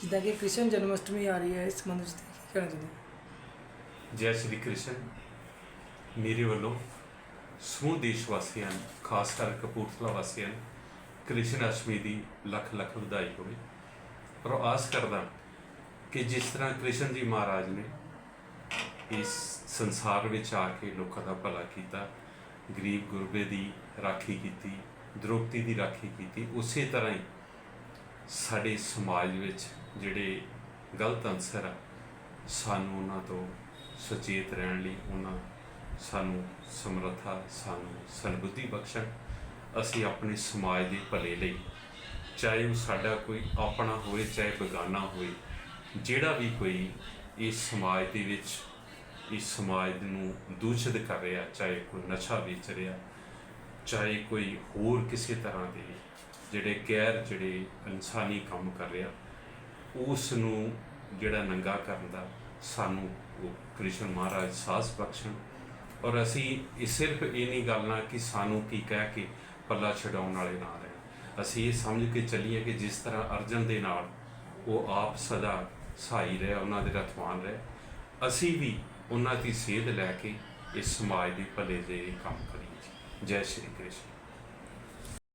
ਜਿੱਦਾਂ ਕਿ ਕ੍ਰਿਸ਼ਨ ਜਨਮ ਅਸ਼ਟਮੀ ਆ ਰਹੀ ਹੈ ਇਸ ਸੰਬੰਧ ਵਿੱਚ ਕੀ ਕਹਿਣਾ ਚਾਹੁੰਦੇ ਹੋ? ਜੈ ਸ਼੍ਰੀ ਕ੍ਰਿਸ਼ਨ। ਮੇਰੇ ਵੱਲੋਂ ਸਮੂਹ ਦੇਸ਼ ਵਾਸੀਆਂ ਨੂੰ, ਖਾਸ ਕਰ ਕਪੂਰਥਲਾ ਵਾਸੀਆਂ ਨੂੰ ਕ੍ਰਿਸ਼ਨ ਅਸ਼ਟਮੀ ਦੀ ਲੱਖ ਲੱਖ ਵਧਾਈ ਹੋਵੇ। ਪਰ ਆਸ ਕਰਦਾ ਕਿ ਜਿਸ ਤਰ੍ਹਾਂ ਕ੍ਰਿਸ਼ਨ ਜੀ ਮਹਾਰਾਜ ਨੇ ਇਸ ਸੰਸਾਰ ਵਿੱਚ ਆ ਕੇ ਲੋਕਾਂ ਦਾ ਭਲਾ ਕੀਤਾ ਗਰੀਬ ਗੁਰਬੇ ਦੀ ਰਾਖੀ ਕੀਤੀ ਦ੍ਰੋਪਦੀ ਦੀ ਰਾਖੀ ਕੀਤੀ ਉਸੇ ਤਰ੍ਹਾਂ ਹੀ ਸਾਡੇ ਸਮਾਜ ਵਿੱਚ ਜਿਹੜੇ ਗਲਤ ਅੰਸਰ ਆ, ਸਾਨੂੰ ਉਹਨਾਂ ਤੋਂ ਸੁਚੇਤ ਰਹਿਣ ਲਈ ਉਹਨਾਂ ਸਾਨੂੰ ਸਮਰੱਥਾ, ਸਾਨੂੰ ਸਨਬੁੱਧੀ ਬਖਸ਼ਣ, ਅਸੀਂ ਆਪਣੇ ਸਮਾਜ ਦੇ ਭਲੇ ਲਈ, ਚਾਹੇ ਉਹ ਸਾਡਾ ਕੋਈ ਆਪਣਾ ਹੋਵੇ ਚਾਹੇ ਬਗਾਨਾ ਹੋਵੇ ਜਿਹੜਾ ਵੀ ਕੋਈ ਇਸ ਸਮਾਜ ਦੇ ਵਿੱਚ, ਇਸ ਸਮਾਜ ਨੂੰ ਦੂਸ਼ਿਤ ਕਰ ਰਿਹਾ, ਚਾਹੇ ਕੋਈ ਨਸ਼ਾ ਵੇਚ ਰਿਹਾ, ਚਾਹੇ ਕੋਈ ਹੋਰ ਕਿਸੇ ਤਰ੍ਹਾਂ ਦੇ ਜਿਹੜੇ ਗੈਰ, ਜਿਹੜੇ ਇਨਸਾਨੀ ਕੰਮ ਕਰ ਰਿਹਾ ਉਸ ਨੂੰ ਜਿਹੜਾ ਨੰਗਾ ਕਰਨ ਦਾ ਸਾਨੂੰ ਉਹ ਕ੍ਰਿਸ਼ਨ ਮਹਾਰਾਜ ਸਾਹਸ ਬਖਸ਼ਣ। ਔਰ ਅਸੀਂ ਇਹ ਸਿਰਫ ਇਹ ਨਹੀਂ ਗੱਲ ਨਾ ਕਿ ਸਾਨੂੰ ਕੀ ਕਹਿ ਕੇ ਪੱਲਾ ਛਡਾਉਣ ਵਾਲੇ ਨਾ ਰਹਿਣ। ਅਸੀਂ ਇਹ ਸਮਝ ਕੇ ਚੱਲੀਏ ਕਿ ਜਿਸ ਤਰ੍ਹਾਂ ਅਰਜਨ ਦੇ ਨਾਲ ਉਹ ਆਪ ਸਦਾ ਸਹਾਈ ਰਹੇ, ਉਹਨਾਂ ਦੇ ਰਥਵਾਨ ਰਹੇ। ਅਸੀਂ ਵੀ ਉਹਨਾਂ ਦੀ ਸੇਧ ਲੈ ਕੇ ਇਸ ਸਮਾਜ ਦੇ ਭਲੇ ਦੇ ਕੰਮ ਕਰੀਏ। ਜੈ ਸ਼੍ਰੀ ਕ੍ਰਿਸ਼ਨ।